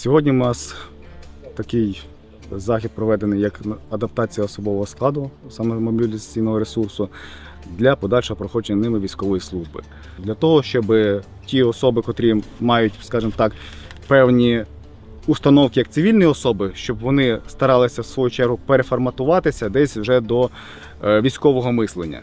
Сьогодні у нас такий захід проведений як адаптація особового складу, саме мобілізаційного ресурсу, для подальшого проходження ними військової служби. Для того, щоб ті особи, котрі мають, скажімо так, певні установки як цивільні особи, щоб вони старалися в свою чергу переформатуватися десь вже до е, військового мислення.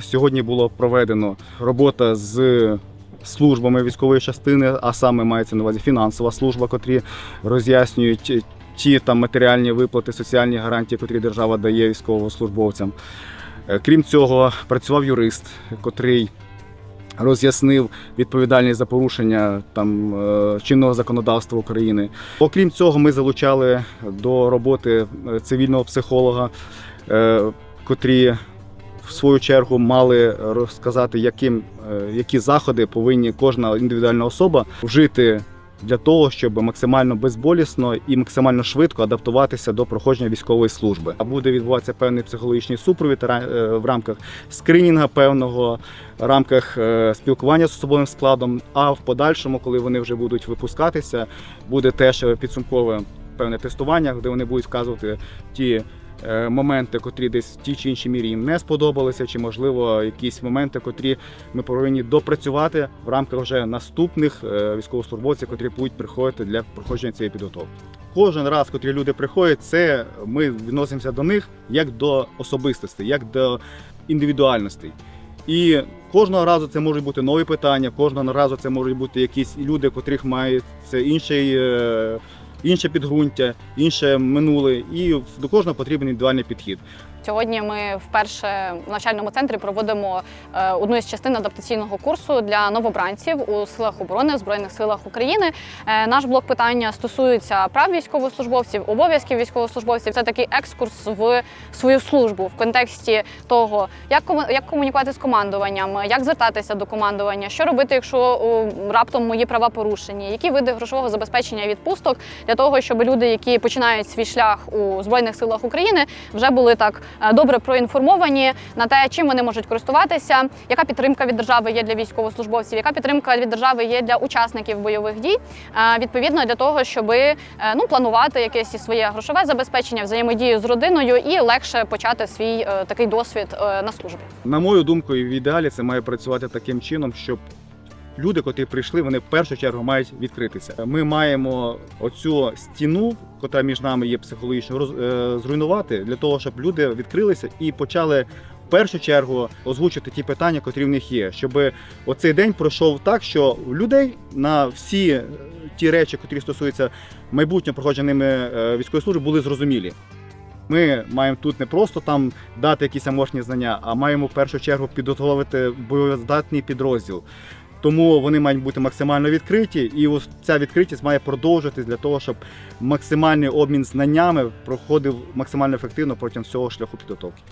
Сьогодні було проведено робота з службами військової частини, а саме мається на увазі фінансова служба, котрі роз'яснюють ті там матеріальні виплати, соціальні гарантії, котрі держава дає військовослужбовцям. Е, Крім цього, працював юрист, котрий роз'яснив відповідальність за порушення там е, чинного законодавства України. Окрім цього, ми залучали до роботи е, цивільного психолога, е, котрі в свою чергу мали розказати, яким, е, які заходи повинні кожна індивідуальна особа вжити для того, щоб максимально безболісно і максимально швидко адаптуватися до проходження військової служби. А буде відбуватися певний психологічний супровід е, в рамках скринінга певного, в рамках е, спілкування з особовим складом. А в подальшому, коли вони вже будуть випускатися, буде теж підсумкове певне тестування, де вони будуть вказувати ті моменти, котрі десь в тій чи іншій мірі їм не сподобалися, чи можливо якісь моменти, котрі ми повинні допрацювати в рамках вже наступних е, військовослужбовців, котрі будуть приходити для проходження цієї підготовки. Кожен раз, котрі люди приходять, це ми відносимося до них як до особистостей, як до індивідуальностей. І кожного разу це можуть бути нові питання, кожного разу це можуть бути якісь люди, котрих мають це інший, е, інше підґрунтя, інше минуле, і до кожного потрібен індивідуальний підхід. Сьогодні ми вперше в навчальному центрі проводимо е, одну із частин адаптаційного курсу для новобранців у силах оборони в збройних силах України. Е, Наш блок питання стосується прав військовослужбовців, обов'язків військовослужбовців. Це такий екскурс в свою службу в контексті того, як як комунікувати з командуванням, як звертатися до командування, що робити, якщо раптом мої права порушені, які види грошового забезпечення відпусток для того, щоб люди, які починають свій шлях у збройних силах України, вже були так е, добре проінформовані на те, чим вони можуть користуватися, яка підтримка від держави є для військовослужбовців, яка підтримка від держави є для учасників бойових дій. Е, Відповідно для того, щоб ну планувати якесь і своє грошове забезпечення, взаємодію з родиною і легше почати свій е, такий досвід е, на службі. На мою думку, в ідеалі це має працювати таким чином, щоб люди, котрі прийшли, вони в першу чергу мають відкритися. Ми маємо оцю стіну, яка між нами є психологічно, роз- е, зруйнувати для того, щоб люди відкрилися і почали. В першу чергу озвучити ті питання, котрі в них є, щоб оцей день пройшов так, що людей на всі ті речі, котрі стосуються майбутнього проходження е, військової служби, були зрозумілі. Ми маємо тут не просто там дати якісь аморфні знання, а маємо в першу чергу підготовити боєздатний підрозділ. Тому вони мають бути максимально відкриті, і ось ця відкритість має продовжитись для того, щоб максимальний обмін знаннями проходив максимально ефективно протягом всього шляху підготовки.